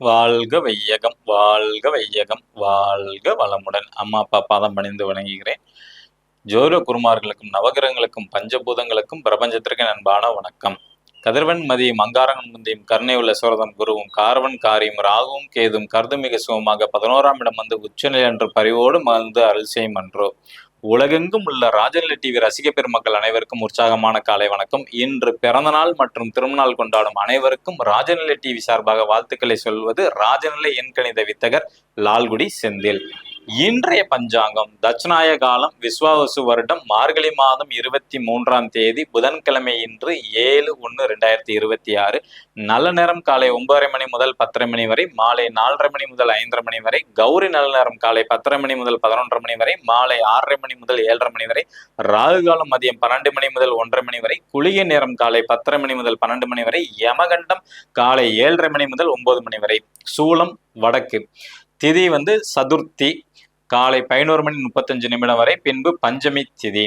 வாழ்க வையகம் வாழ்க வையகம் வாழ்க வளமுடன். அம்மா அப்பா பாதம் பணிந்து வணங்குகிறேன். ஜோர குருமார்களுக்கும் நவகிரகங்களுக்கும் பஞ்சபூதங்களுக்கும் பிரபஞ்சத்திற்கு அன்பான வணக்கம். கதிர்வன் மதியும் அங்காரகன் முந்தியும் கருணை உள்ள சோரதம் குருவும் கார்வன் காரியும் ராகுவும் கேதும் கருது மிக சுகமாக பதினோராம் இடம் வந்து உச்சநிலை என்று பரிவோடு மறந்து அருள் செய்யும் அன்றோ. உலகெங்கும் உள்ள ராஜநிலை டிவி ரசிக பெருமக்கள் அனைவருக்கும் உற்சாகமான காலை வணக்கம். இன்று பிறந்தநாள் மற்றும் திருமணநாள் கொண்டாடும் அனைவருக்கும் ராஜநிலை டிவி சார்பாக வாழ்த்துக்களை சொல்வது ராஜநிலை எண்கணித வித்தகர் லால்குடி செந்தில். இன்றைய பஞ்சாங்கம் தட்சிணாய காலம் விஸ்வாவசு வருடம் மார்கழி மாதம் இருபத்தி மூன்றாம் தேதி புதன்கிழமை இன்று ஏழு ஒன்று ரெண்டாயிரத்தி இருபத்தி ஆறு. நல்ல நேரம் காலை ஒன்பதரை மணி முதல் பத்தரை மணி வரை மாலை நாலரை மணி முதல் ஐந்தரை மணி வரை கௌரி நல்ல நேரம் காலை பத்தரை மணி முதல் பதினொன்றரை மணி வரை மாலை ஆறரை மணி முதல் ஏழரை மணி வரை ராகு காலம் மதியம் பன்னெண்டு மணி முதல் ஒன்றரை மணி வரை குளிகை நேரம் காலை பத்தரை மணி முதல் பன்னெண்டு மணி வரை யமகண்டம் காலை ஏழரை மணி முதல் ஒன்பது மணி வரை. சூளம் வடக்கு. திதி வந்து சதுர்த்தி. காலை பதினோரு மணி முப்பத்தஞ்சு நிமிடம் வரை பின்பு பஞ்சமி திதி.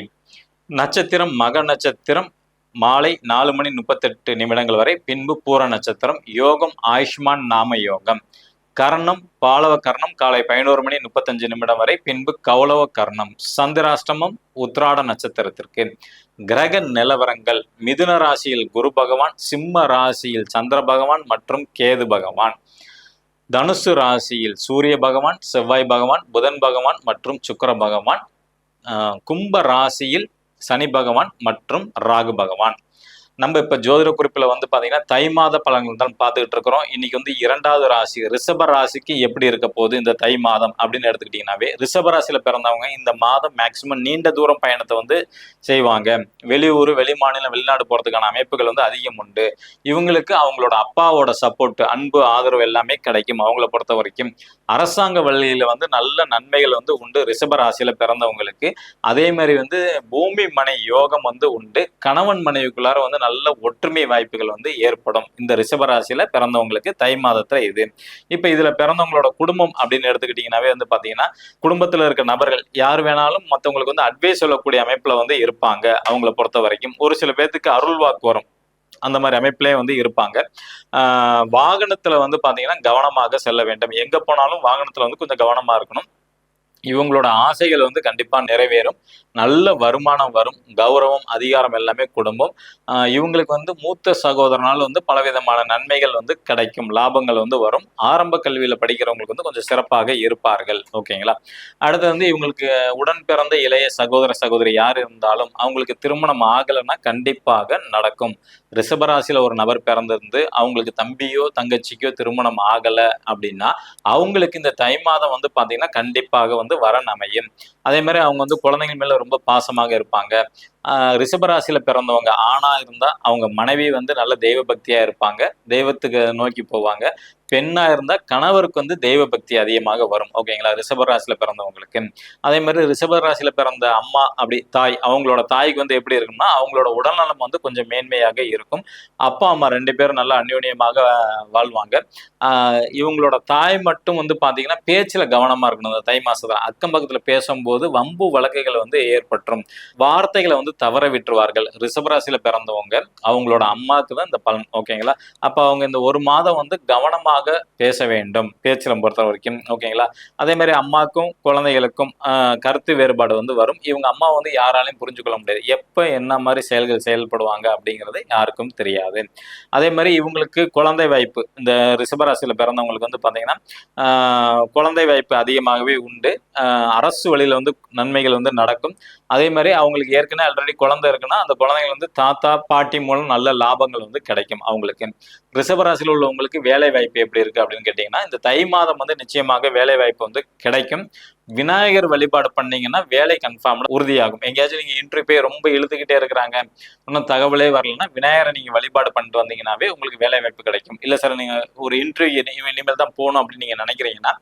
நட்சத்திரம் மக நட்சத்திரம். மாலை நாலு மணி முப்பத்தெட்டு நிமிடங்கள் வரை பின்பு பூர நட்சத்திரம். யோகம் ஆயுஷ்மான் நாம யோகம். கர்ணம் பாலவ கர்ணம் காலை பதினோரு மணி முப்பத்தஞ்சு நிமிடம் வரை பின்பு கௌளவ கர்ணம். சந்திராஷ்டமம் உத்ராட நட்சத்திரத்திற்கு. கிரக நிலவரங்கள். மிதுன ராசியில் குரு பகவான் சிம்ம ராசியில் சந்திர பகவான் மற்றும் கேது பகவான். தனுசு ராசியில் சூரிய பகவான் செவ்வாய் பகவான் புதன் பகவான் மற்றும் சுக்கிர பகவான் ஆஹ் கும்ப ராசியில் சனி பகவான் மற்றும் ராகு பகவான். நம்ம இப்ப ஜோதிட குறிப்புல வந்து பாத்தீங்கன்னா தை மாத பலன்கள் தான் பார்த்துக்கிட்டு இருக்கிறோம். இன்னைக்கு வந்து இரண்டாவது ராசி ரிஷப ராசிக்கு எப்படி இருக்க போகுது இந்த தை மாதம் அப்படின்னு எடுத்துக்கிட்டீங்கன்னாவே ரிஷப ராசியில பிறந்தவங்க இந்த மாதம் மேக்சிமம் நீண்ட தூரம் பயணத்தை வந்து செய்வாங்க. வெளியூர் வெளி மாநிலம் வெளிநாடு போறதுக்கான அமைப்புகள் வந்து அதிகம் உண்டு. இவங்களுக்கு அவங்களோட அப்பாவோட சப்போர்ட் அன்பு ஆதரவு எல்லாமே கிடைக்கும் அவங்கள பொறுத்த வரைக்கும். அரசாங்க வழியில வந்து நல்ல நன்மைகள் வந்து உண்டு ரிஷப ராசியில பிறந்தவங்களுக்கு. அதே மாதிரி வந்து பூமி மனை யோகம் வந்து உண்டு. கணவன் மனைவிக்குள்ளார வந்து நல்ல ஒற்றுமை வாய்ப்புகள் வந்து ஏற்படும். இந்த ரிஷபராசியில பிறந்தவங்களுக்கு தை மாதத்துல இது. இப்ப இதுல பிறந்தவங்களோட குடும்பம் அப்படின்னு எடுத்துக்கிட்டீங்கன்னாவே வந்து பாத்தீங்கன்னா குடும்பத்துல இருக்க நபர்கள் யார் வேணாலும் மத்தவங்களுக்கு வந்து அட்வைஸ் சொல்லக்கூடிய அமைப்புல வந்து இருப்பாங்க. அவங்கள பொறுத்த வரைக்கும். ஒரு சில பேர்த்துக்கு அருள் வாக்கு வரும். அந்த மாதிரி அமைப்பிலே வந்து இருப்பாங்க. வாகனத்தில் வாகனத்துல வந்து பாத்தீங்கன்னா கவனமாக செல்ல வேண்டும். எங்க போனாலும் வாகனத்துல வந்து கொஞ்சம் கவனமா இருக்கணும். இவங்களோட ஆசைகள் வந்து கண்டிப்பாக நிறைவேறும். நல்ல வருமானம் வரும் கௌரவம் அதிகாரம் எல்லாமே குடும்பம். இவங்களுக்கு வந்து மூத்த சகோதரனால் வந்து பலவிதமான நன்மைகள் வந்து கிடைக்கும் லாபங்கள் வந்து வரும். ஆரம்ப கல்வியில் படிக்கிறவங்களுக்கு வந்து கொஞ்சம் சிறப்பாக இருப்பார்கள். ஓகேங்களா? அடுத்து வந்து இவங்களுக்கு உடன் பிறந்த இளைய சகோதர சகோதரி யார் இருந்தாலும் அவங்களுக்கு திருமணம் ஆகலைன்னா கண்டிப்பாக நடக்கும். ரிஷபராசியில் ஒரு நபர் பிறந்திருந்து அவங்களுக்கு தம்பியோ தங்கச்சிக்கோ திருமணம் ஆகலை அப்படின்னா அவங்களுக்கு இந்த தை மாதம் வந்து பார்த்தீங்கன்னா கண்டிப்பாக வந்து வரன் அமையும் அதே மாதிரி அவங்க வந்து குழந்தைங்க மேல ரொம்ப பாசமாக இருப்பாங்க. ரிஷபராசியில் பிறந்தவங்க ஆணாக இருந்தால் அவங்க மனைவி வந்து நல்ல தெய்வ பக்தியாக இருப்பாங்க. தெய்வத்துக்கு நோக்கி போவாங்க. பெண்ணாக இருந்தால் கணவருக்கு வந்து தெய்வ பக்தி அதிகமாக வரும். ஓகேங்களா? ரிஷபராசியில் பிறந்தவங்களுக்கு. அதே மாதிரி ரிஷபராசியில் பிறந்த அம்மா அப்படி தாய் அவங்களோட தாய்க்கு வந்து எப்படி இருக்கும்னா அவங்களோட உடல்நலம் வந்து கொஞ்சம் மேன்மையாக இருக்கும். அப்பா அம்மா ரெண்டு பேரும் நல்லா அந்யோன்யமாக வாழ்வாங்க. இவங்களோட தாய் மட்டும் வந்து பார்த்தீங்கன்னா பேச்சில் கவனமாக இருக்கணும். அந்த தை மாதத்தில் அக்கம் பக்கத்தில் பேசும்போது வம்பு வழக்குகள் வந்து ஏற்பட்டுரும் வார்த்தைகளை வந்து தவற விட்டுருவார்கள். ரிஷபராசியில பிறந்தவங்க அவங்களோட அம்மாவுக்கு தான் இந்த பலன். ஓகேங்களா அப்ப அவங்க இந்த ஒரு மாதம் வந்து கவனமாக பேச வேண்டும். பேச்சில பொறுத்த வரைக்கும். ஓகேங்களா அதே மாதிரி அம்மாக்கும் குழந்தைகளுக்கும் ஆஹ் கருத்து வேறுபாடு வந்து வரும். இவங்க அம்மா வந்து யாராலையும் புரிஞ்சு கொள்ள முடியாது. எப்ப என்ன மாதிரி செயல்கள் செயல்படுவாங்க அப்படிங்கிறது யாருக்கும் தெரியாது. அதே மாதிரி இவங்களுக்கு குழந்தை வாய்ப்பு. இந்த ரிஷபராசியில பிறந்தவங்களுக்கு வந்து பாத்தீங்கன்னா ஆஹ் குழந்தை வாய்ப்பு அதிகமாகவே உண்டு. அரசு வழியில வந்து நன்மைகள் வந்து நடக்கும். அதே மாதிரி அவங்களுக்கு ஏற்கனவே ஆல்ரெடி குழந்தை இருக்குன்னா அந்த குழந்தைங்க வந்து தாத்தா பாட்டி மூலம் நல்ல லாபங்கள் வந்து கிடைக்கும் அவங்களுக்கு. ரிஷபராசியில் உள்ளவங்களுக்கு வேலை வாய்ப்பு எப்படி இருக்கு அப்படின்னு கேட்டீங்கன்னா இந்த தை மாதம் வந்து நிச்சயமாக வேலை வாய்ப்பு வந்து கிடைக்கும். விநாயகர் வழிபாடு பண்ணீங்கன்னா வேலை கன்ஃபார்ம் உறுதியாகும். எங்கேயாச்சும் நீங்க இன்ட்ரி போய் ரொம்ப இழுத்துக்கிட்டே இருக்கிறாங்க இன்னும் தகவலே வரலன்னா விநாயகரை நீங்க வழிபாடு பண்ணிட்டு வந்தீங்கன்னாவே உங்களுக்கு வேலை வாய்ப்பு கிடைக்கும். இல்ல சார் நீங்க ஒரு இன்டர்வியூ இனிமேல் தான் போகணும் அப்படின்னு நீங்க நினைக்கிறீங்கன்னா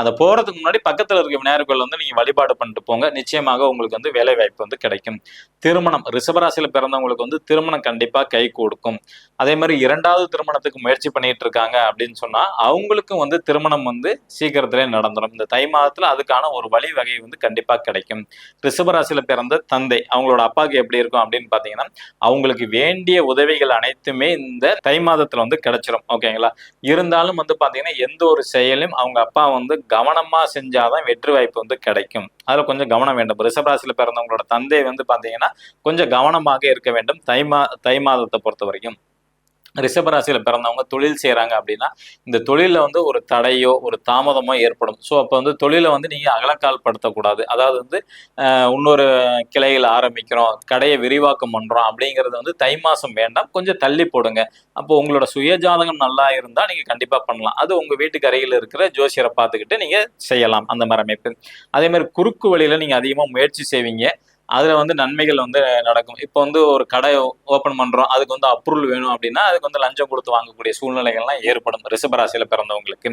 அதை போறதுக்கு முன்னாடி பக்கத்துல இருக்க விநாயகர் கோயில் வந்து நீங்க வழிபாடு பண்ணிட்டு போங்க. நிச்சயமாக உங்களுக்கு வந்து வேலை வாய்ப்பு வந்து கிடைக்கும். திருமணம் ரிஷபராசியில பிறந்தவங்களுக்கு வந்து திருமணம் கண்டிப்பா கை கொடுக்கும். அதே மாதிரி இரண்டாவது திருமணத்துக்கு முயற்சி பண்ணிட்டு இருக்காங்க அப்படின்னு சொன்னா அவங்களுக்கும் வந்து திருமணம் வந்து சீக்கிரத்திலே நடந்துடும் இந்த தை மாதத்துல அதுக்கான ஒரு வழிவகை வந்து கண்டிப்பா கிடைக்கும். ரிஷபராசியில் பிறந்த தந்தை அவங்களோட அப்பாவுக்கு எப்படி இருக்கும் அப்படின்னு பாத்தீங்கன்னா அவங்களுக்கு வேண்டிய உதவிகள் அனைத்துமே இந்த தை மாதத்துல வந்து கிடைச்சிரும். ஓகேங்களா இருந்தாலும் வந்து பாத்தீங்கன்னா எந்த ஒரு செயலையும் அவங்க அப்பா வந்து கவனமா செஞ்சாதான் வெற்றி வாய்ப்பு வந்து கிடைக்கும். அதுல கொஞ்சம் கவனம் வேண்டும். ரிஷபராசியில பிறந்தவங்களோட தந்தை வந்து பாத்தீங்கன்னா கொஞ்சம் கவனமாக இருக்க வேண்டும் தை மா தை மாதத்தை பொறுத்த வரைக்கும் ரிஷபராசியில் பிறந்தவங்க தொழில் செய்கிறாங்க அப்படின்னா இந்த தொழிலில் வந்து ஒரு தடையோ ஒரு தாமதமோ ஏற்படும். ஸோ அப்போ வந்து தொழிலை வந்து நீங்கள் அகலக்கால் படுத்தக்கூடாது அதாவது வந்து இன்னொரு கிளையில் ஆரம்பிக்கிறோம் கடையை விரிவாக்கம் பண்ணுறோம் அப்படிங்கிறது வந்து தை மாதம் வேண்டாம். கொஞ்சம் தள்ளி போடுங்க. அப்போ உங்களோட சுயஜாதகம் நல்லா இருந்தால் நீங்கள் கண்டிப்பாக பண்ணலாம். அது உங்கள் வீட்டுக்கு அருகில் இருக்கிற ஜோசியரை பார்த்துக்கிட்டு நீங்கள் செய்யலாம் அந்த மாதிரி அமைப்பு அதே மாதிரி குறுக்கு வழியில் நீங்கள் அதிகமாக முயற்சி செய்வீங்க. அதுல வந்து நன்மைகள் வந்து நடக்கும். இப்போ வந்து ஒரு கடை ஓபன் பண்றோம் அதுக்கு வந்து அப்ரூவல் வேணும் அப்படின்னா அதுக்கு வந்து லஞ்சம் கொடுத்து வாங்கக்கூடிய சூழ்நிலைகள்லாம் ஏற்படும் ரிஷபராசியில பிறந்தவங்களுக்கு.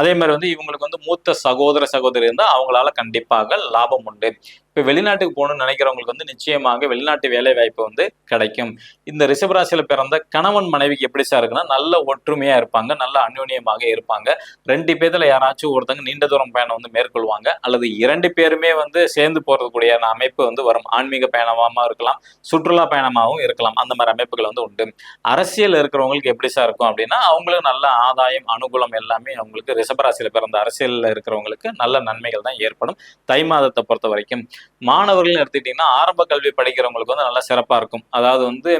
அதே மாதிரி வந்து இவங்களுக்கு வந்து மூத்த சகோதர சகோதரி இருந்தால் அவங்களால கண்டிப்பாக லாபம் உண்டு. இப்போ வெளிநாட்டுக்கு போகணும்னு நினைக்கிறவங்களுக்கு வந்து நிச்சயமாக வெளிநாட்டு வேலை வாய்ப்பு வந்து கிடைக்கும். இந்த ரிஷபராசியில் பிறந்த கணவன் மனைவிக்கு எப்படி சார் இருக்குன்னா நல்ல ஒற்றுமையா இருப்பாங்க நல்ல அந்யோன்யமாக இருப்பாங்க. ரெண்டு பேர்த்துல யாராச்சும் ஒருத்தங்க நீண்ட தூரம் பயணம் வந்து மேற்கொள்வாங்க அல்லது இரண்டு பேருமே வந்து சேர்ந்து போறதுக்கூடிய அமைப்பு வந்து வரும். ஆன்மீக பயணமாகவும் இருக்கலாம் சுற்றுலா பயணமாகவும் இருக்கலாம். அந்த மாதிரி அமைப்புகள் வந்து உண்டு. அரசியல் இருக்கிறவங்களுக்கு எப்படி சார் இருக்கும் அப்படின்னா அவங்களுக்கு நல்ல ஆதாயம் அனுகூலம் எல்லாமே அவங்களுக்கு ரிஷபராசியில் பிறந்த அரசியல்ல இருக்கிறவங்களுக்கு நல்ல நன்மைகள் தான் ஏற்படும் தை மாதத்தை பொறுத்த வரைக்கும். மாணவர்கள் எடுத்துக்கிட்டீங்கன்னா ஆரம்ப கல்வி படிக்கிறவங்களுக்கு வந்து நல்லா சிறப்பா இருக்கும். அதாவது வந்து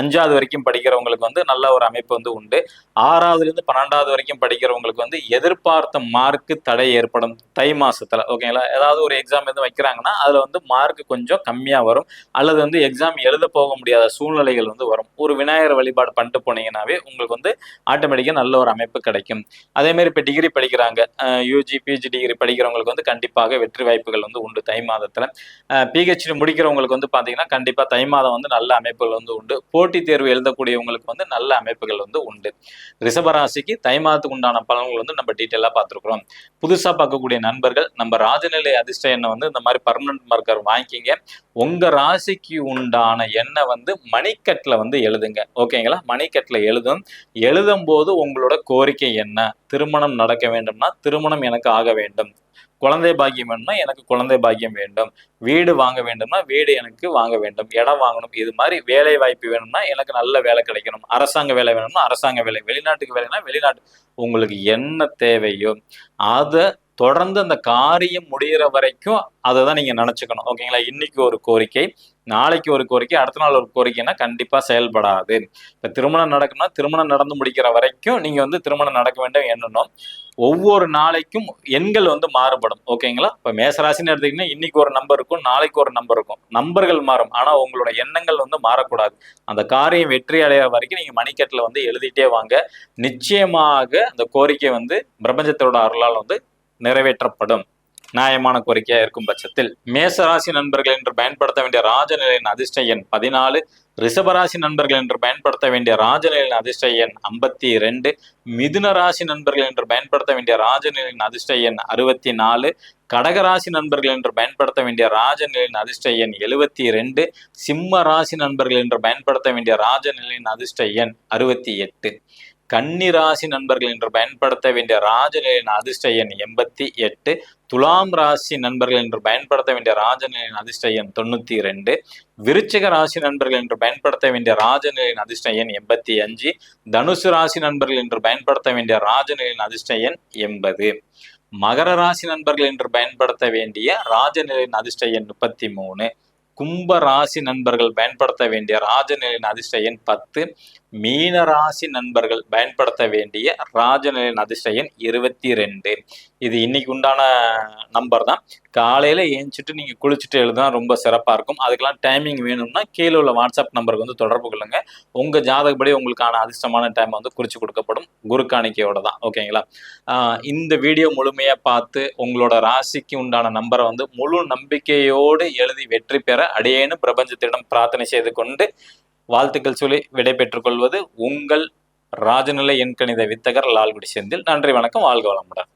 அஞ்சாவது வரைக்கும் படிக்கிறவங்களுக்கு வந்து நல்ல ஒரு அமைப்பு வந்து உண்டு. ஆறாவதுல இருந்து பன்னெண்டாவது வரைக்கும் படிக்கிறவங்களுக்கு வந்து எதிர்பார்த்த மார்க்கு தடை ஏற்படும். தை மாசத்துல ஓகேங்களா ஏதாவது ஒரு எக்ஸாம் எதுவும் வைக்கிறாங்கன்னா அதுல வந்து மார்க் கொஞ்சம் கம்மியா வரும். அல்லது வந்து எக்ஸாம் எழுத போக முடியாத சூழ்நிலைகள் வந்து வரும். ஒரு விநாயகர் வழிபாடு பண்ணிட்டு போனீங்கன்னாவே உங்களுக்கு வந்து ஆட்டோமேட்டிக்காக நல்ல ஒரு அமைப்பு கிடைக்கும். அதே மாதிரி இப்போ டிகிரி படிக்கிறாங்க. யூஜி பிஜி டிகிரி படிக்கிறவங்களுக்கு வந்து கண்டிப்பாக வெற்றி வாய்ப்புகள் வந்து உண்டு தை மாதத்துல. பிஹெச்டி முடிக்கிறவங்களுக்கு வந்து பாத்தீங்கன்னா கண்டிப்பா தை மாதம் வந்து நல்ல அமைப்புகள் வந்து உண்டு. போட்டித் தேர்வு எழுதக்கூடியவங்களுக்கு வந்து நல்ல அமைப்புகள் வந்து உண்டு. ரிஷபராசிக்கு தை மாதத்துக்கு உண்டான பலன்கள் வந்து நம்ம டீட்டெயிலாக பார்த்துருக்குறோம் புதுசா பார்க்கக்கூடிய நண்பர்கள் நம்ம ராஜநிலை அதிர்ஷ்ட எண்ணெய் வந்து இந்த மாதிரி பர்மனன்ட் மார்க்கர் வாங்கிக்கிங்க. உங்க ராசிக்கு உண்டான எண்ணெய் வந்து மணிக்கட்டில் வந்து எழுதுங்க. ஓகேங்களா? மணிக்கட்டில் எழுதும். எழுதும் போது உங்களோட கோரிக்கை என்ன? திருமணம் நடக்க வேண்டும்னா திருமணம் எனக்கு ஆக வேண்டும். குழந்தை பாக்கியம் வேணும்னா எனக்கு குழந்தை பாக்கியம் வேண்டும். வீடு வாங்க வேண்டும்னா வீடு எனக்கு வாங்க வேண்டும். இடம் வாங்கணும். இது மாதிரி வேலை வாய்ப்பு வேணும்னா எனக்கு நல்ல வேலை கிடைக்கணும். அரசாங்க வேலை வேணும்னா அரசாங்க வேலை. வெளிநாட்டுக்கு வேலைனா வெளிநாட்டு. உங்களுக்கு என்ன தேவையோ அதை தொடர்ந்து அந்த காரியம் முடிகிற வரைக்கும் அதை தான் நீங்க நினச்சிக்கணும். ஓகேங்களா? இன்னைக்கு ஒரு கோரிக்கை. நாளைக்கு ஒரு கோரிக்கை அடுத்த நாள் ஒரு கோரிக்கைன்னா கண்டிப்பா செயல்படாது. இப்ப திருமணம் நடக்கும்னா திருமணம் நடந்து முடிக்கிற வரைக்கும் நீங்க வந்து திருமணம் நடக்க வேண்டும் என்னணும் ஒவ்வொரு நாளைக்கும் எண்கள் வந்து மாறுபடும். ஓகேங்களா? இப்ப மேசராசின்னு எடுத்தீங்கன்னா இன்னைக்கு ஒரு நம்பர் இருக்கும் நாளைக்கு ஒரு நம்பர் இருக்கும். நம்பர்கள் மாறும். ஆனா உங்களோட எண்ணங்கள் வந்து மாறக்கூடாது. அந்த காரியம் வெற்றி அடைகிற வரைக்கும் நீங்க மணிக்கட்டில் வந்து எழுதிட்டே வாங்க. நிச்சயமாக அந்த கோரிக்கை வந்து பிரபஞ்சத்தோட அருளால் வந்து நிறைவேற்றப்படும். நியாயமான கோரிக்கையா இருக்கும் பட்சத்தில் மேசராசி நண்பர்கள் என்று பயன்படுத்த வேண்டிய ராஜநிலையின் அதிர்ஷ்ட எண் பதினாலு ரிஷபராசி நண்பர்கள் என்று பயன்படுத்த வேண்டிய ராஜநிலையின் அதிர்ஷ்ட எண் ஐம்பத்தி ரெண்டு மிதுன ராசி நண்பர்கள் என்று பயன்படுத்த வேண்டிய ராஜநிலையின் அதிர்ஷ்ட எண் அறுபத்தி நாலு கடகராசி நண்பர்கள் என்று பயன்படுத்த வேண்டிய ராஜநிலையின் அதிர்ஷ்ட எண் எழுபத்தி ரெண்டு சிம்ம ராசி நண்பர்கள் என்று பயன்படுத்த வேண்டிய ராஜநிலையின் அதிர்ஷ்ட எண் அறுபத்தி எட்டு. கன்னி ராசி நண்பர்கள் என்று பயன்படுத்த வேண்டிய ராஜநிலையின் அதிர்ஷ்ட எண் எண்பத்தி எட்டு. துலாம் ராசி நண்பர்கள் என்று பயன்படுத்த வேண்டிய ராஜநிலையின் அதிர்ஷ்ட எண் தொண்ணூத்தி ரெண்டு விருச்சிக ராசி நண்பர்கள் என்று பயன்படுத்த வேண்டிய ராஜநிலையின் அதிர்ஷ்ட எண் எண்பத்தி அஞ்சு. தனுசு ராசி நண்பர்கள் என்று பயன்படுத்த வேண்டிய ராஜநிலையின் அதிர்ஷ்ட எண் எண்பது. மகர ராசி நண்பர்கள் என்று பயன்படுத்த வேண்டிய ராஜநிலையின் அதிர்ஷ்ட எண் முப்பத்தி மூணு. கும்ப ராசி நண்பர்கள் பயன்படுத்த வேண்டிய ராஜநிலையின் அதிர்ஷ்ட எண் பத்து. மீனராசி நண்பர்கள் பயன்படுத்த வேண்டிய ராஜநிலையின் அதிர்ஷ்டயன் இருபத்தி ரெண்டு இது இன்னைக்கு உண்டான நம்பர் தான். காலையில் ஏஞ்சிட்டு நீங்கள் குளிச்சுட்டு எழுதுனா ரொம்ப சிறப்பாக இருக்கும். அதுக்கெல்லாம் டைமிங் வேணும்னா கீழே உள்ள வாட்ஸ்அப் நம்பருக்கு வந்து தொடர்பு கொள்ளுங்க. உங்கள் ஜாதகப்படி உங்களுக்கான அதிர்ஷ்டமான டைம் வந்து குறித்து கொடுக்கப்படும் குரு காணிக்கையோட தான். ஓகேங்களா இந்த வீடியோ முழுமையாக பார்த்து உங்களோட ராசிக்கு உண்டான நம்பரை வந்து முழு நம்பிக்கையோடு எழுதி வெற்றி பெற அடியேனும் பிரபஞ்சத்திடம் பிரார்த்தனை செய்து கொண்டு வாழ்த்துக்கள் சொல்லி விடைபெற்றுக் கொள்வது உங்கள் ராஜநிலை எண்கணித வித்தகர் லால்குடி செந்தில். நன்றி வணக்கம் வாழ்க வளமுடன்.